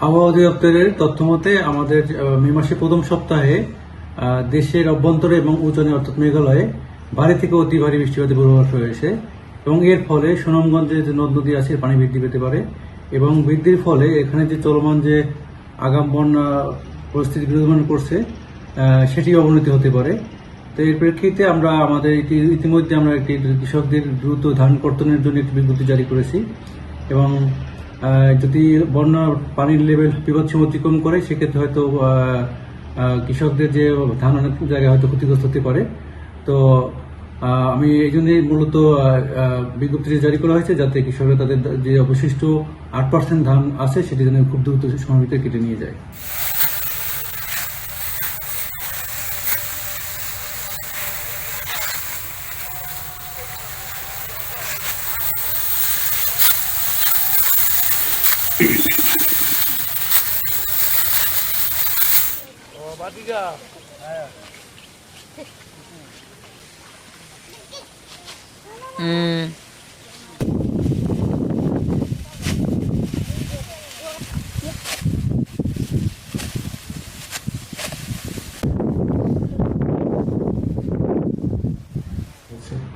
আবহাওয়া অধিদপ্তরের তথ্য মতে আমাদের মে মাসের প্রথম সপ্তাহে দেশের অভ্যন্তরে এবং উজনে অর্থাৎ মেঘালয়ে ভারী থেকে অতি ভারী বৃষ্টিপাতের পূর্বাভাস রয়েছে এবং এর ফলে সুনামগঞ্জে যে নদ নদী আছে পানি বৃদ্ধি পেতে পারে এবং বৃদ্ধির ফলে এখানে যে চলমান যে আগাম বন্যা পরিস্থিতি বিরাজমান করছে সেটি অবনতি হতে পারে। তো এর প্রেক্ষিতে আমরা আমাদের ইতি- ইতিমধ্যে আমরা একটি কৃষকদের দ্রুত ধান কর্তনের জন্য একটি বিজ্ঞপ্তি জারি করেছি এবং যদি বন্যা পানির লেভেল বিপদসীম অতিক্রম করে, সেক্ষেত্রে হয়তো কৃষকদের যে ধান অনেক জায়গায় হয়তো ক্ষতিগ্রস্ত হতে পারে। তো আমি এই জন্যই মূলত বিজ্ঞপ্তিটি জারি করা হয়েছে যাতে কৃষকরা তাদের যে অবশিষ্ট আট পার্সেন্ট ধান আছে, সেটি যেন খুব দ্রুত সময়ের কেটে নিয়ে যায়।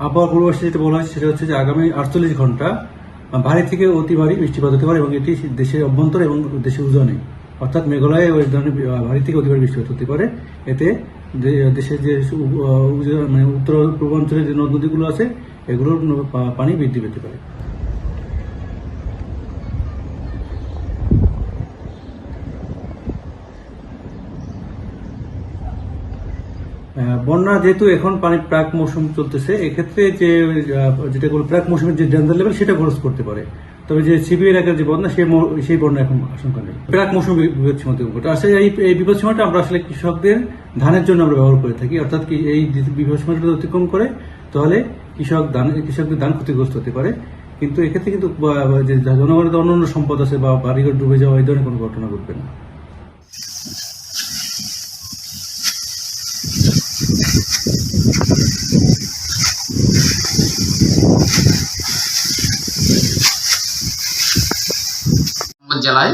আবহাওয়া পূর্বাভাসে যেটা বলা হয়েছে সেটা হচ্ছে যে আগামী আটচল্লিশ ঘণ্টা ভারী থেকে অতি ভারী বৃষ্টিপাত হতে পারে এবং এটি দেশের অভ্যন্তরে এবং দেশের উজনে, অর্থাৎ মেঘালয়ে ওই ধরনের ভারী থেকে অতি ভারী বৃষ্টিপাত হতে পারে। এতে দেশের যে মানে উত্তর পূর্বাঞ্চলের যে নদ নদীগুলো আছে, এগুলোর পানি বৃদ্ধি পেতে পারে। বন্যা যেহেতু এখন পানির প্রাক মৌসুম চলতেছে, এক্ষেত্রে যে যেটা বলে প্রাক মৌসুমের যে ডেঞ্জার লেভেল সেটা খরচ করতে পারে। তবে যে সিবি এলাকার যে বন্যা, সেই সেই বন্যা এখন আশঙ্কা নেই। প্রাক মৌসুম বিপদ সীমা ঘটে আসলে এই এই বিপদ সীমাটা আমরা আসলে কৃষকদের ধানের জন্য আমরা ব্যবহার করে থাকি। অর্থাৎ কি এই বিপদ সীমাটা যদি অতিক্রম করে, তাহলে কৃষক ধান, কৃষকদের ধান ক্ষতিগ্রস্ত হতে পারে। কিন্তু এক্ষেত্রে কিন্তু জনগণের অন্যান্য সম্পদ আছে বা বাড়িঘর ডুবে যাওয়া, এই ধরনের কোনো ঘটনা ঘটবে না। জেলায়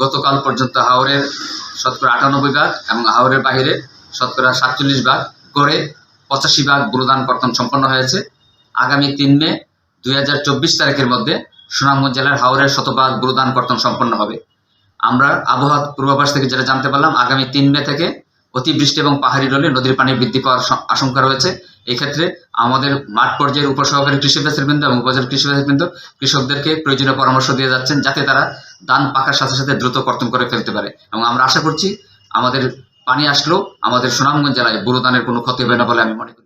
গতকাল পর্যন্ত হাওরের শতকরা আটানব্বই ভাগ এবং হাওরের বাইরে শতকরা সাতচল্লিশ ভাগ করে পঁচাশি ভাগ গুরুদান কর্তন সম্পন্ন হয়েছে। আগামী তিন মে দুই হাজার চব্বিশ তারিখের মধ্যে সুনামগঞ্জ জেলার হাওরের শতভাগ গুরুদান কর্তন সম্পন্ন হবে। আমরা আবহাওয়া পূর্বাভাস থেকে যেটা জানতে পারলাম, আগামী তিন মে থেকে অতিবৃষ্টি এবং পাহাড়ি রলে নদীর পানি বৃদ্ধি পাওয়ার আশঙ্কা রয়েছে। এক্ষেত্রে ক্ষেত্রে আমাদের মাঠ পর্যায়ের উপসহকারী কৃষি বৃন্দ এবং উপজেলা কৃষি বৃন্দ কৃষকদেরকে প্রয়োজনীয় পরামর্শ দিয়ে যাচ্ছেন যাতে তারা ধান পাকার সাথে সাথে দ্রুত কর্তন করে ফেলতে পারে। এবং আমরা আশা করছি আমাদের পানি আসলেও আমাদের সুনামগঞ্জ জেলায় বুড়ো ধানের কোনো ক্ষতি হবে না বলে আমি মনে করি।